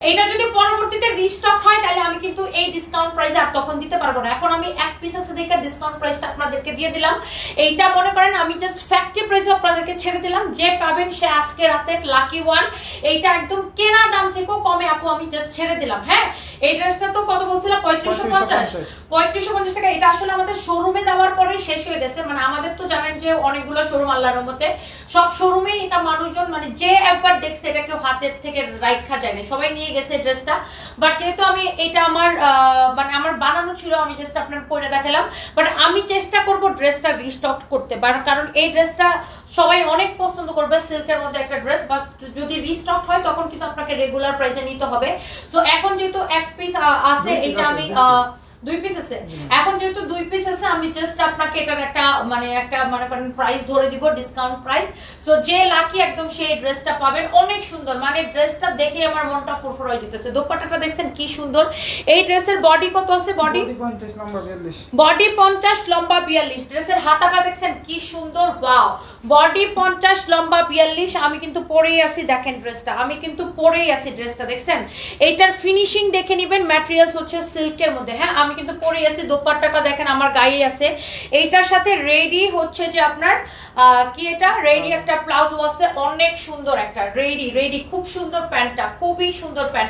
এটা যদি পরবর্তীতে রিস্টক হয় তাহলে আমি কিন্তু এই ডিসকাউন্ট প্রাইসে আর তখন দিতে পারব না। এখন আমি এক পিস আছে দেখে ডিসকাউন্ট প্রাইসটা আপনাদেরকে দিয়ে দিলাম। এইটা মনে করেন আমি জাস্ট ফ্যাক্টরি প্রাইসে আপনাদেরকে ছেড়ে দিলাম। যে পাবেন সে আজকে রাতে লাকি ওয়ান এইটা একদম কেনা দাম থেকেও কমে আপু আমি জাস্ট ছেড়ে দিলাম হ্যাঁ? এই ড্রেসটা তো কত বলছিলাম? পঁয়ত্রিশশো পঞ্চাশ। পঁয়ত্রিশশো পঞ্চাশ টাকা। এটা আসলে আমাদের শোরুমে দেওয়ার পরে শেষ হয়ে গেছে। মানে আমাদের তো জানেন যে অনেকগুলো শোরুম আল্লাহর মতে সব শোরুমেই এটা মানুষজন মানে যে একবার দেখছে এটা কেউ হাতের থেকে রাইখা যায় না। সবাই নিয়ে গেছে ড্রেসটা বাট যেহেতু আমি এটা আমার মানে আমার বানানো ছিল আমি জাস্ট আপনার পরে দেখালাম। বাট আমি চেষ্টা করব ড্রেসটা রিস্টক করতে। কারণ এই ড্রেসটা সবাই অনেক পছন্দ করবে সিল্কের মধ্যে একটা ড্রেস বা যদি রিস্টক হয় তখন কিন্তু আপনাকে রেগুলার প্রাইসে নিতে হবে। তো এখন যেহেতু এক পিস আছে এটা আমি দুই পিস আছে। এখন যেহেতু দুই পিস আছে আমি জাস্ট আপনাকে এটার একটা মানে একটা মনে করেন প্রাইস ধরে দিব ডিসকাউন্ট প্রাইস সো যে লাকি একদম সেই ড্রেসটা পাবেন। অনেক সুন্দর। মানে ড্রেসটা দেখে আমার মনটা ফুরফুর হয়ে যেতেছে। দোপাট্টাটা দেখছেন কি সুন্দর। এই ড্রেসের বডি কত আছে? বডি বডি 50 নম্বর 42 বডি পঞ্চাশ লম্বা বিয়াল্লিশ। ড্রেসের হাতাটা কি সুন্দর ওয়াও বডি পঞ্চাশ, লম্বা বিয়াল্লিশ, আমি কিন্তু পরেই আছি, দেখেন ড্রেসটা আমি কিন্তু পরেই আছি ড্রেসটা দেখছেন? এইটার ফিনিশিং দেখে নিবেন ম্যাটেরিয়ালস হচ্ছে সিল্কের মধ্যে। হ্যাঁ আমি কিন্তু পরেই আছি, দোপাট্টাটা দেখেন, আমার গায়ে আছে। এইটার সাথে রেডি হচ্ছে যে আপনার কি এটা? রেডি একটা প্লাউজ আছে, অনেক সুন্দর একটা রেডি রেডি খুব সুন্দর প্যান্টটা, খুবই সুন্দর প্যান্ট।